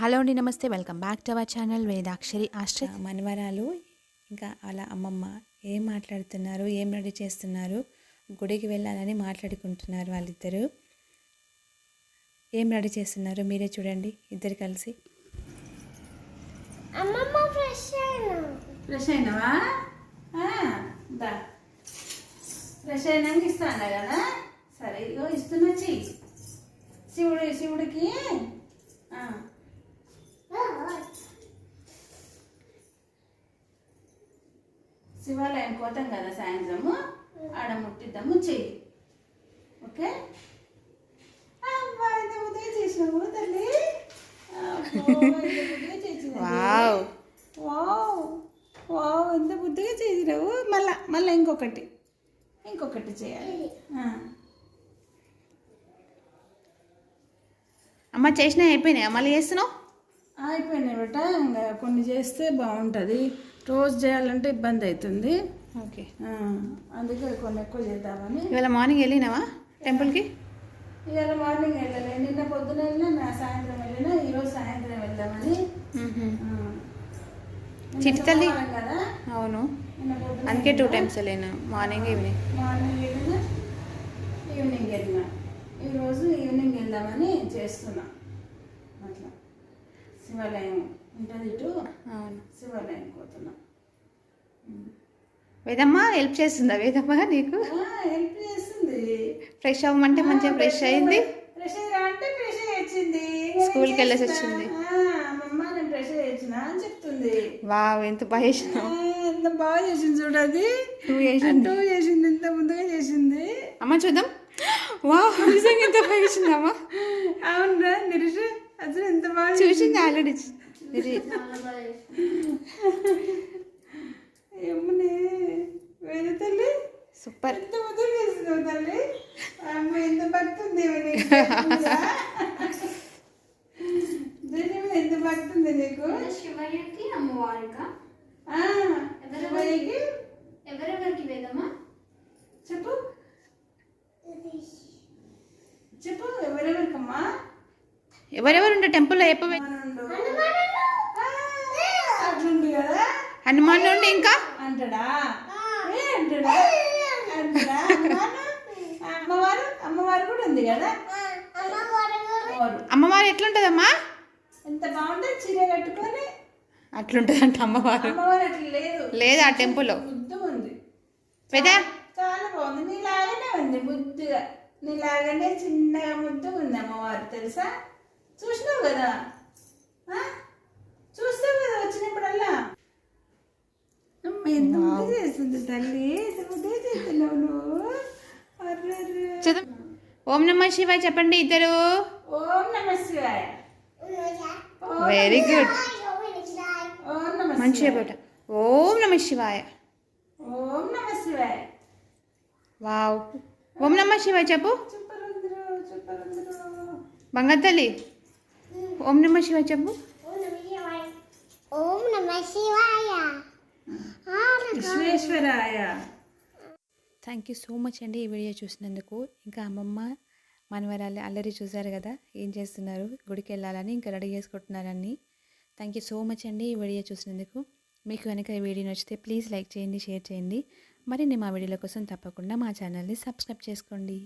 Hello అండి నమస్తే. Welcome back to our channel Vedakshari ఆశ్ర. మనవరాలు ఇంకా అలా అమ్మమ్మ ఏం మాట్లాడుతున్నారు ఏం రెడీ చేస్తున్నారు గుడికి వెళ్ళాలని మాట్లాడుకుంటున్నారు వాళ్ళిద్దరూ. ఏం రెడీ చేస్తున్నారు మీరే చూడండి ఇద్దరు కలిసి. అమ్మమ్మ ఫ్రెష్ అయినావా? అయినాక ఇస్తాను కదా? సరే ఇగో ఇస్తున్నా చెయ్యి. శివుడు శివుడికి శివాలయం పోతాం కదా సాయంత్రము ఆడ ముట్టిద్దాము చెయ్యి. ఓకే? తల్లి. వావ్. వావ్. వావ్ ఎంత బుద్ధిగా చేసినావు. మళ్ళా మళ్ళీ ఇంకొకటి. ఇంకొకటి చేయాలి. అమ్మ చేసినా అయిపోయినాయి? మళ్ళీ చేస్తున్నావు? అయిపోయినాయి బట. ఇంకా కొన్ని చేస్తే బాగుంటుంది. రోజు చేయాలంటే ఇబ్బంది అవుతుంది. ఓకే. అందుకే కొన్ని ఎక్కువ చేద్దామని. ఇవాళ మార్నింగ్ వెళ్ళినావా టెంపుల్కి? ఇవాళ మార్నింగ్ వెళ్ళలే. నిన్న పొద్దున వెళ్ళినా సాయంత్రం వెళ్ళినా ఈరోజు సాయంత్రం వెళ్దామని. ఆ. నిన్న చిట్టి తల్లి. సోమవారం కదా. అవును. అందుకే టూ టైమ్స్ వెళ్ళాను. Morning evening. మార్నింగ్ వెళ్ళినా ఈవినింగ్ వెళ్ళినా. ఈరోజు ఈవినింగ్ వెళ్దామని చేస్తున్నా. అట్లా. శివాలయం ఉంటుంది ఇటు. అవును. శివాలయం పోతున్నా. వేదమ్మ హెల్ప్ చేస్తుందా వేదమ్మ నీకు? హెల్ప్ చేస్తుంది. ఫ్రెష్ అవ్వమంటే మంచిగా ఫ్రెష్ అయింది. ఫ్రెష్ అంటే ఫ్రెష్ వచ్చింది. స్కూల్కి వెళ్ళేసి వచ్చింది. అమ్మ నేను ఫ్రెష్ అయ్యి వచ్చిన అని చెప్తుంది. వావ్ ఎంత బాగా ఎంత బాగా చేసింది చూడది నువ్వు చేసింది. టూ చేసింది ఎంత ముందుగా చేసింది. అమ్మ చూద్దాం. వావ్ నిజంగా ఎంత బాగా చేసిందమ్మా అవునరా నిరుష అసలు ఎంత బాగా చూసింది ఆల్రెడీ ఏమనే వేద తల్లి సూపర్ ఎంత ముద్దు చేసినావు తల్లి అమ్మ ఎంత భక్తి ఉంది దీని మీద ఎంత భక్తి ఉంది నీకు శివయ్యకి అమ్మవారిగా ఆ, శివయ్యకి ఎవరెవరికి వేదమా చెప్పు చెప్పు ఎవరెవరికమ్మా ఎవరెవరు ఉండే టెంపుల్లో? కదా హనుమాన్ నుండి ఇంకా? అంటాడా? అమ్మవారు? అమ్మవారు కూడా ఉంది కదా? అమ్మవారు ఎట్లుంటుందమ్మా? ఎంత బాగుంటుంది చీర కట్టుకొని? అట్లుంటుందంట అమ్మవారు. అమ్మవారు అట్లా లేదు. లేదు ఆ టెంపుల్లో. ఉంది. పెద్ద? చాలా బాగుంది. నీలాగానే ఉంది ముద్దుగా నీలాగానే చిన్నగా ముద్దుగా ఉంది అమ్మవారు తెలుసా? చూసినావు కదా? చూస్తావు కదా వచ్చినప్పుడల్లా? ఎంత చేస్తుంది తల్లి చేస్తున్నావు నువ్వు? ఓం నమ శివాయ చెప్పండి ఇద్దరు. ఓం నమ శివాయ. ఓం వెరీ గుడ్ మంచిగా పెట్ట ఓం నమ శివాయ. ఓం నమ శివాయ. వావ్. ఓం నమ శివాయ చెప్పు. బంగారు తల్లి. ఓం నమ శివాయ చెప్పు. ఓం నమ శివాయ. విశ్వేశ్వరాయ. థ్యాంక్ యూ సో మచ్ అండి ఈ వీడియో చూసినందుకు. ఇంకా అమ్మమ్మ మనవరాలు అల్లరి చూసారు కదా ఏం చేస్తున్నారు? గుడికి వెళ్ళాలని ఇంకా రెడీ చేసుకుంటున్నారని. థ్యాంక్ యూ సో మచ్ అండి ఈ వీడియో చూసినందుకు. మీకు కనుక ఈ వీడియో నచ్చితే ప్లీజ్ లైక్ చేయండి షేర్ చేయండి. మరిన్ని మా వీడియోల కోసం తప్పకుండా మా ఛానల్ని సబ్స్క్రైబ్ చేసుకోండి.